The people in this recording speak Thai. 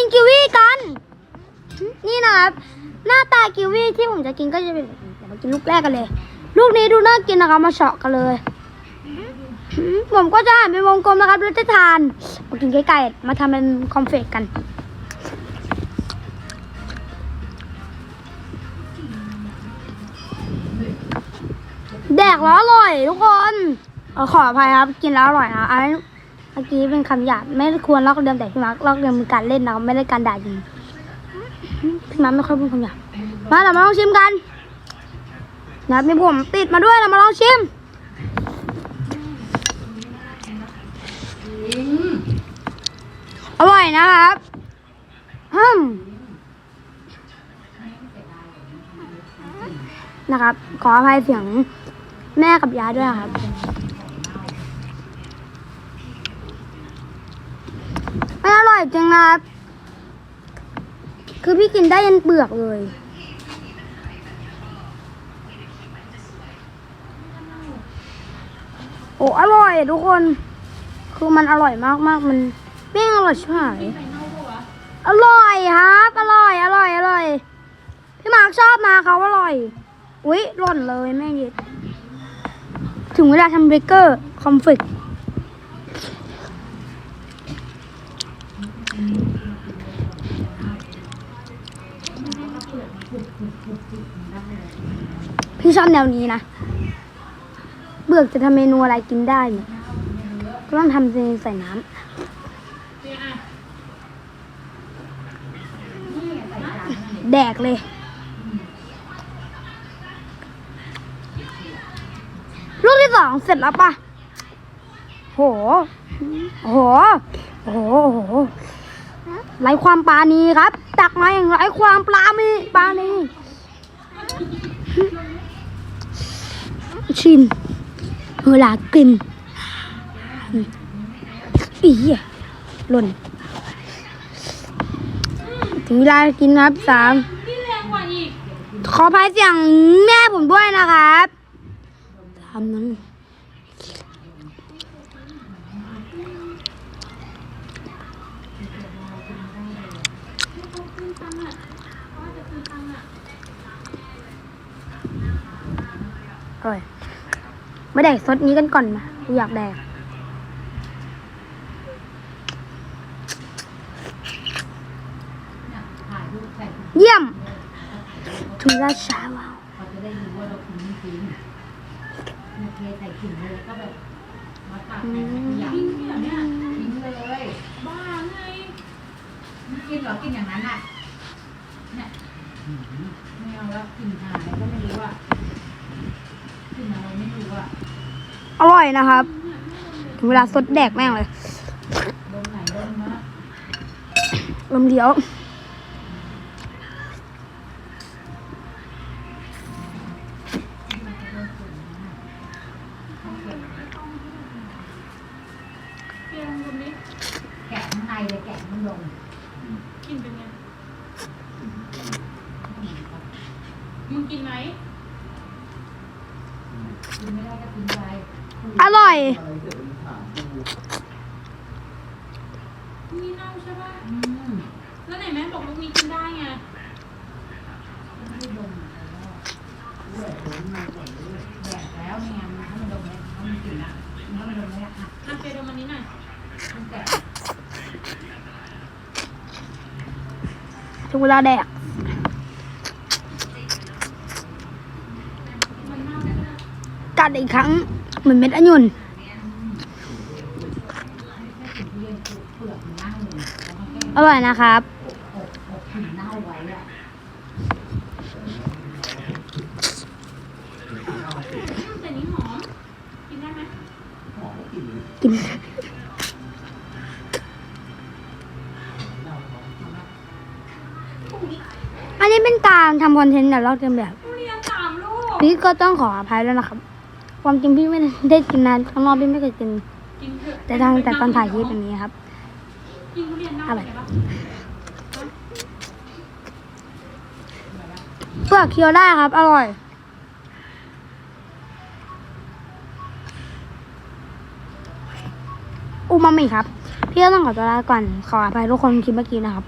กินกิวีกัน นี่นะครับหน้าตากิวีที่ผมจะกินก็จะเป็นเดี๋ยวมากินลูกแรกกันเลย ลูกนี้ดูน่ากินนะครับมาเฉาะกันเลยผมก็จะหั่นเป็นวงกลมนะครับแล้วจะทานมากินใกล้ๆมาทำเป็นคอมเฟกกันแดกแล้วอร่อยทุกคนขออภัยครับ กินแล้วอร่อยนะอัน เมื่อกี้เป็นคำหยาบไม่ควรลอกเลียนแต่พี่มาร์คลอกเลียนเป็นการเล่นนะไม่ได้การด่าจริงพี่มาร์คไม่ค่อยพูดคำหยาบมาเรามาลองชิมกันนะมีผมติดมาด้วยเรามาลองชิมอร่อยนะครับฮึมนะครับ ขออภัยเสียงแม่กับยายด้วยครับ อร่อยจริงนะครับ คือพี่กินได้ยันเปลือกเลย โอ้อร่อยทุกคน คือมันอร่อยมากมากๆมันเป้งอร่อยชิบหาย อร่อยครับ อร่อย อร่อย อร่อย พี่มาร์คชอบนะเขาอร่อย อุ๊ยหล่นเลยแม่งย็ดถึงเวลาทำเบเกอร์คอมฟิก พี่ชอบแนวนี้นะ เบือกจะทำเมนูอะไรกินได้เนี่ยก็ต้องทำใส่น้ำแดกเลยลูกที่สองเสร็จแล้วปะโห โห โห โห ไร้ความปราณีครับ ตักมาอย่างไร้ความปราณี ปานี่ชินเวลากินอีหล่นถึงเวลากินครับสามขอพายเสียงแม่ผมด้วยนะครับทำนั้น อร่อยมาแดกซดนี้กันก่อนนะกูอยากแดกถ่ายรูปใส่เยี่ยมถึงราชาว้าวเขาจะได้ช้าเรากินจริงๆโอเคใส่ขิงเลยก็แบบมาตักใส่ขยะทิ้งเนี่ยเนี่ยทิ้งเลยบ้าไงไม่กินเหรอกินอย่างนั้นอะเนี่ยไม่เอาแล้วกินอะไรก็ไม่รู้อะกินอะไรไม่รู้อะ อร่อยนะครับ ถึงเวลาสดแดกแม่งเลยโดนไหนโดนมาลมเดียวเพียงตรงนี้แกะข้างในเลยแกะมันลงกินเป็นไงมึงกินไหมกินไม่ได้ก็ทิ้งไป อร่อยมีเน่าใช่ป่ะอืมแล้วไหนแม่บอกลูกนี้กินได้ไงไม่ดมแดกแล้วนี่ไงมันให้มันดมเลยให้มันกินอะให้มันดมเลยอะอะเฟยดมอันนี้หน่อยมันแกะถึงเวลาแดก มันเน่าได้ไหม กัดอีกครั้ง เหมือนเม็ดองุ่นเรียนเปลือกมันเน่าเลยแล้วก็แก้อร่อยนะครับอบอบหินเน่าไว้อะแต่นี้หอมกินได้ไหมกิน อันนี้เป็นการทำคอนเทนต์แบบลอกเลียนแบบทุเรียนสามลูกพี่ก็ต้องขออภัยด้วยนะครับ ความจริงพี่ไม่ได้กินนานข้างนอกพี่ไม่เคยกิน แต่ทางแต่ตอนถ่ายคลิปอย่างนี้ครับกินทุเรียนเน่าอะไปเปลือกเคี้ยวได้ครับ อร่อยอูมามิครับ พี่ก็ต้องขอตัวลาก่อนขออภัยทุกคนคลิปเมื่อกี้นะครับ